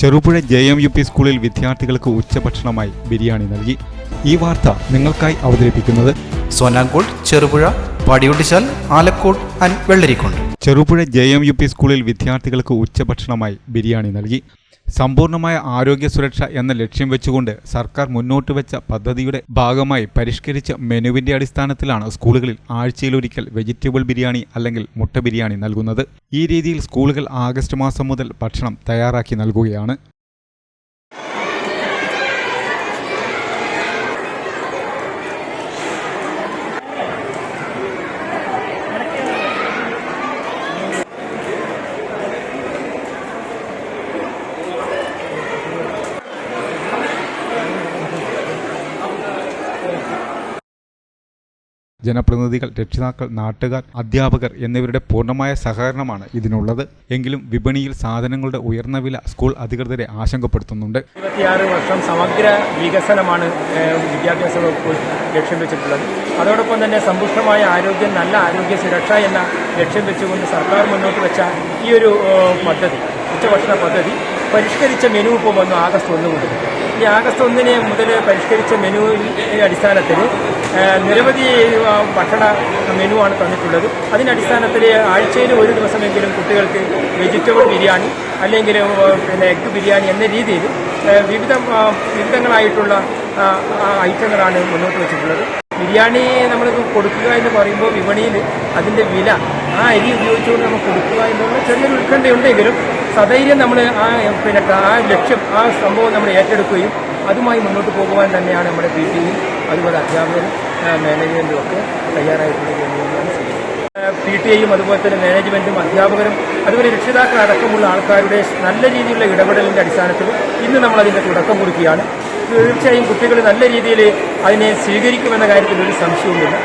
Cherupuzha J M U P സ്കൂളിൽ വിദ്യാർത്ഥികൾക്ക് ഉച്ചഭക്ഷണമായി ബിരിയാണി നൽകി. ഈ വാർത്ത നിങ്ങൾക്കായി അവതരിപ്പിക്കുന്നത് Sonankode Cherupuzha Padiyottuchal Alakode and Vellarikode Cherupuzha J M U P സ്കൂളിൽ വിദ്യാർത്ഥികൾക്ക് ഉച്ചഭക്ഷണമായി ബിരിയാണി നൽകി. സമ്പൂർണമായ ആരോഗ്യ സുരക്ഷ എന്ന ലക്ഷ്യം വെച്ചുകൊണ്ട് സർക്കാർ മുന്നോട്ട് വെച്ച പദ്ധതിയുടെ ഭാഗമായി പരിഷ്കരിച്ച മെനുവിന്റെ അടിസ്ഥാനത്തിലാണ് സ്കൂളുകളിൽ ആഴ്ചയിലൊരിക്കൽ വെജിറ്റബിൾ ബിരിയാണി അല്ലെങ്കിൽ മുട്ട ബിരിയാണി നൽകുന്നത്. ഈ രീതിയിൽ സ്കൂളുകൾ ആഗസ്റ്റ് മാസം മുതൽ ഭക്ഷണം തയ്യാറാക്കി നൽകുകയാണ്. ജനപ്രതിനിധികൾ രക്ഷിതാക്കൾ നാട്ടുകാർ അധ്യാപകർ എന്നിവരുടെ പൂർണമായ സഹകരണമാണ് ഇതിനുള്ളത്. എങ്കിലും വിപണിയിൽ സാധനങ്ങളുടെ ഉയർന്ന വില സ്കൂൾ അധികൃതരെ ആശങ്കപ്പെടുത്തുന്നുണ്ട്. ഇരുപത്തിയാറ് വർഷം സമഗ്ര വികസനമാണ് വിദ്യാഭ്യാസ വകുപ്പ് ലക്ഷ്യം വെച്ചിട്ടുള്ളത്. അതോടൊപ്പം തന്നെ സമ്പുഷ്ടമായ ആരോഗ്യം നല്ല ആരോഗ്യ സുരക്ഷ എന്ന ലക്ഷ്യം വെച്ചുകൊണ്ട് സർക്കാർ മുന്നോട്ട് വെച്ച ഈ ഒരു പദ്ധതി ഉച്ചഭക്ഷണ പദ്ധതി പരിഷ്കരിച്ച മെനു ഇപ്പോൾ വന്നു ആഗസ്റ്റ് ഒന്ന് മുതൽ ഈ ആഗസ്റ്റ് ഒന്നിന് മുതൽ പരിഷ്കരിച്ച മെനുവിന്റെ അടിസ്ഥാനത്തിൽ നിരവധി ഭക്ഷണ മെനുവാണ് തന്നിട്ടുള്ളത്. അതിന്റെ അടിസ്ഥാനത്തിൽ ആഴ്ചയിൽ ഒരു ദിവസമെങ്കിലും കുട്ടികൾക്ക് വെജിറ്റബിൾ ബിരിയാണി അല്ലെങ്കിൽ പിന്നെ എഗ് ബിരിയാണി എന്ന രീതിയിൽ വിവിധ വിവിധങ്ങളായിട്ടുള്ള ഐറ്റങ്ങളാണ് മുന്നോട്ട് വെച്ചിട്ടുള്ളത്. ബിരിയാണി നമ്മൾ കൊടുക്കുക എന്ന് പറയുമ്പോൾ വിപണിയിൽ അതിന്റെ വില ആ അരി ഉപയോഗിച്ചുകൊണ്ട് നമുക്ക് കൊടുക്കുക എന്നുള്ള ചെറിയൊരു ഉത്കണ്ഠയുണ്ടെങ്കിലും സധൈര്യം നമ്മൾ ആ പിന്നെ ആ ലക്ഷ്യം ആ സംഭവം നമ്മൾ ഏറ്റെടുക്കുകയും അതുമായി മുന്നോട്ട് പോകുവാൻ തന്നെയാണ് നമ്മുടെ ടിയും അതുപോലെ അധ്യാപകരും മാനേജ്മെന്റും ഒക്കെ ഞാൻ പി ടി ഐയും അതുപോലെ തന്നെ മാനേജ്മെന്റും അധ്യാപകരും അതുപോലെ രക്ഷിതാക്കൾ അടക്കമുള്ള ആൾക്കാരുടെ നല്ല രീതിയിലുള്ള ഇടപെടലിന്റെ അടിസ്ഥാനത്തിൽ ഇന്ന് നമ്മൾ അതിന്റെ തുടക്കം കുറിക്കുകയാണ്. തീർച്ചയായും കുട്ടികൾ നല്ല രീതിയിൽ അതിനെ സ്വീകരിക്കുമെന്ന കാര്യത്തിൽ ഒരു സംശയവുമില്ല.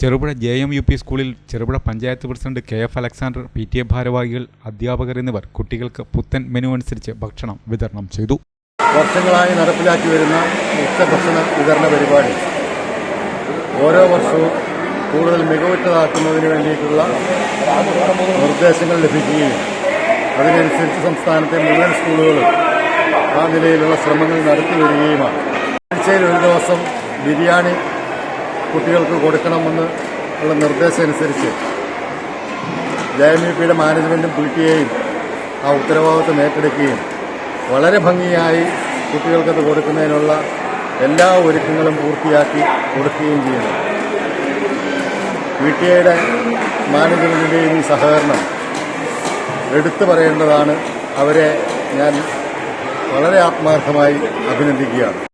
Cherupuzha J M U P സ്കൂളിൽ Cherupuzha panchayat president K F Alexander P T A ഭാരവാഹികൾ അധ്യാപകർ എന്നിവർ കുട്ടികൾക്ക് പുത്തൻ മെനു അനുസരിച്ച് ഭക്ഷണം വിതരണം ചെയ്തു. വർഷങ്ങളായി നടപ്പിലാക്കി വരുന്ന ഉച്ചഭക്ഷണ വിതരണ പരിപാടി. ഓരോ വർഷവും കൂടുതൽ മികവുറ്റതാക്കുന്നതിന് വേണ്ടിയിട്ടുള്ള നിർദ്ദേശങ്ങൾ ലഭിക്കുകയും അതിനനുസരിച്ച് സംസ്ഥാനത്തെ മുഴുവൻ സ്കൂളുകളും ആ നിലയിലുള്ള ശ്രമങ്ങൾ നടത്തി വരികയുമാണ്. ആഴ്ചയിൽ ഒരു ദിവസം ബിരിയാണി കുട്ടികൾക്ക് കൊടുക്കണമെന്ന് ഉള്ള നിർദ്ദേശം അനുസരിച്ച് ജെ എം യു പിയുടെ മാനേജ്മെന്റും പി ടി എയും ആ ഉത്തരവാദിത്വം ഏറ്റെടുക്കുകയും വളരെ ഭംഗിയായി കുട്ടികൾക്കത് കൊടുക്കുന്നതിനുള്ള എല്ലാ ഒരുക്കങ്ങളും പൂർത്തിയാക്കി കൊടുക്കുകയും ചെയ്യുന്നു. പി ടി എയുടെ മാനേജ്മെന്റിന്റെയും സഹകരണം എടുത്തു പറയേണ്ടതാണ്. അവരെ ഞാൻ വളരെ ആത്മാർത്ഥമായി അഭിനന്ദിക്കുകയാണ്.